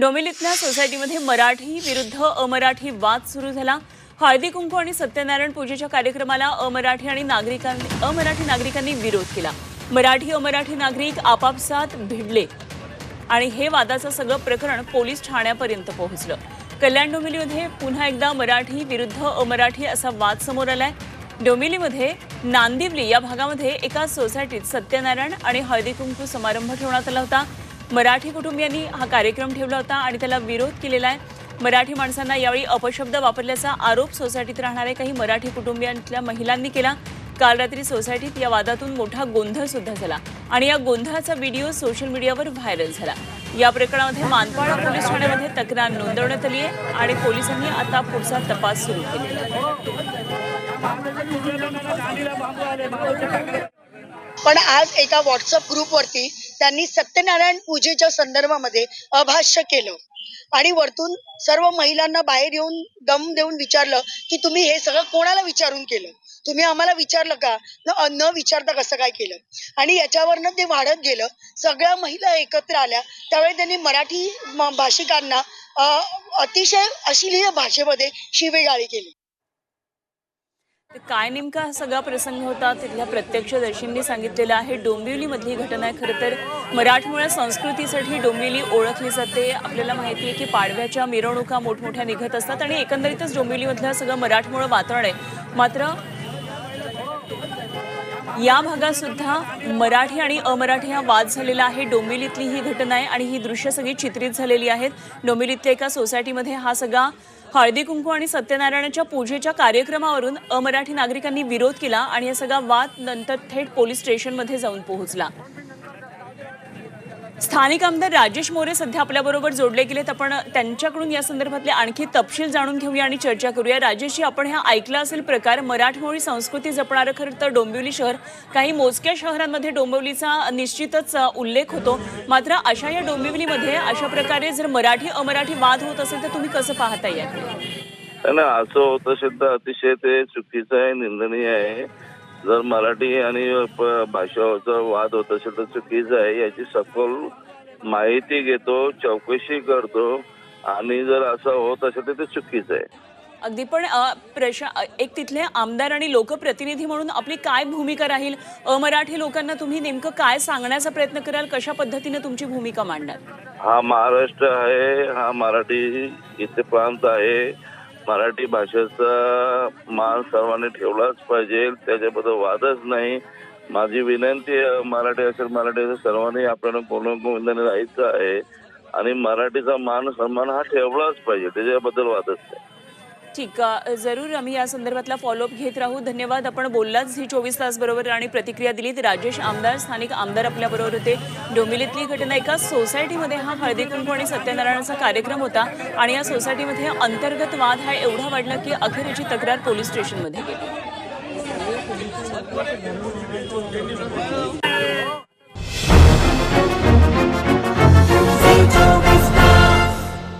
डोंबिवलीतल्या सोसायटीमध्ये मराठी विरुद्ध अमराठी वाद सुरू झाला. हळदी कुंकू आणि सत्यनारायण पूजेच्या कार्यक्रमाला अमराठी आणि नागरिकांनी अमराठी नागरिकांनी विरोध केला. मराठी अमराठी नागरिक आपापसात भिडले. आणि हे वादाचं सगळं प्रकरण पोलीस ठाण्यापर्यंत पोहोचलं. कल्याण डोंबिवलीमध्ये पुन्हा एकदा मराठी विरुद्ध अमराठी असा वाद समोर आलाय. डोंबिवलीमध्ये नांदिवली या भागामध्ये एका सोसायटीत सत्यनारायण आणि हळदी कुंकू समारंभ ठेवण्यात आला होता. मराठी कुटुंबियांनी हा कार्यक्रम ठेवला होता आणि त्याला विरोध केलेला आहे. मराठी माणसांना यावेळी अपशब्द वापरल्याचा आरोप सोसायटीत राहणाऱ्या काही मराठी कुटुंबियांतल्या महिलांनी केला. काल रात्री सोसायटीत या वादातून मोठा गोंधळ सुद्धा झाला आणि या गोंधळाचा व्हिडिओ सोशल मीडियावर व्हायरल झाला. या प्रकरणामध्ये मानपाडा पोलीस ठाण्यामध्ये तक्रार नोंदवण्यात आली आहे आणि पोलिसांनी आता पुढचा तपास सुरू केला पण आज एका व्हॉट्सअप ग्रुपवरती त्यांनी सत्यनारायण पूजेच्या संदर्भामध्ये अभाष्य केलं. आणि वरतून सर्व महिलांना बाहेर येऊन दम देऊन विचारलं की तुम्ही हे सगळं कोणाला विचारून केलं? तुम्ही आम्हाला विचारलं का? न न विचारता कसं काय केलं? आणि याच्यावरनं ते वाढत गेलं. सगळ्या महिला एकत्र आल्या. त्यावेळी त्यांनी मराठी भाषिकांना अतिशय अश्लील भाषेमध्ये शिवेगाळी केली. काय नेमका हा सगळा प्रसंग होता? तिथल्या प्रत्यक्षदर्शींनी सांगितलेलं आहे डोंबिवलीमधली घटना आहे. खरं तर मराठमोळ्या संस्कृतीसाठी डोंबिवली ओळखली जाते. आपल्याला माहिती आहे की पाडव्याच्या मिरवणुका मोठमोठ्या निघत असतात आणि एकंदरीतच डोंबिवलीमधलं सगळं मराठमोळं वातावरण आहे. मात्र या भागात सुद्धा मराठी आणि अमराठी हा वाद झालेला आहे. डोंबिवलीतली ही घटना आहे आणि ही दृश्य सगळी चित्रित झालेली आहेत. डोंबिवलीतल्या एका सोसायटीमध्ये हा सगळा हळदी कुंकू आणि सत्यनारायणाच्या पूजेच्या कार्यक्रमावरून अमराठी नागरिकांनी विरोध केला आणि हा सगळा वाद नंतर थेट पोलीस स्टेशनमध्ये जाऊन पोहोचला. स्थानिक आमदार राजेश मोरे सध्या आपल्याबरोबर जोडले गेलेत. आपण त्यांच्याकडून या संदर्भातले आणखी तपशील जाणून घेऊया आणि चर्चा करूया. राजेशजी आपण हा ऐकला असेल प्रकार मराठमोळी संस्कृती जपणारं खरं तर डोंबिवली शहर. काही मोजक्या शहरांमध्ये डोंबिवलीचा निश्चितच उल्लेख होतो. मात्र अशा या डोंबिवलीमध्ये अशा प्रकारे जर मराठी अमराठी वाद होत असेल तर तुम्ही कसं पाहता या असं होतं असेल अतिशय ते चुकीचं आहे निंदनीय आहे. जर मराठी आणि भाषेचा वाद होत असेल तर चुकीचं आहे. याची सखोल माहिती घेतो चौकशी करतो आणि जर असं होत असेल तर ते चुकीचं आहे. अगदी पण प्रशा एक तिथले आमदार आणि लोकप्रतिनिधी म्हणून आपली काय भूमिका राहील? अमराठी लोकांना तुम्ही नेमकं काय सांगण्याचा प्रयत्न कराल? कशा पद्धतीने तुमची भूमिका मांडणार हा महाराष्ट्र आहे हा मराठी इथे प्रांत आहे. मराठी भाषेचा मान सर्वांनी ठेवलाच पाहिजे. त्याच्याबद्दल वादच नाही. माझी विनंती मराठी असेल मराठी असेल सर्वांनी आपल्याला कोण राहायचं आहे. आणि मराठीचा मान सन्मान हा ठेवलाच पाहिजे. त्याच्याबद्दल वादच नाही. ठीक जरूर आम्ही या संदर्भातला फॉलोअप घेत राहू. धन्यवाद. आपण बोललाच ही चोवीस तास बरोबर आणि प्रतिक्रिया दिलीत. राजेश आमदार स्थानिक आमदार आपल्याबरोबर होते. डोंबिलीतली घटना एका सोसायटीमध्ये हा हळदी कुंकू आणि सत्यनारायणाचा कार्यक्रम होता आणि या सोसायटीमध्ये अंतर्गत वाद हा एवढा वाढला की अखेर याची तक्रार पोलीस स्टेशनमध्ये गेली.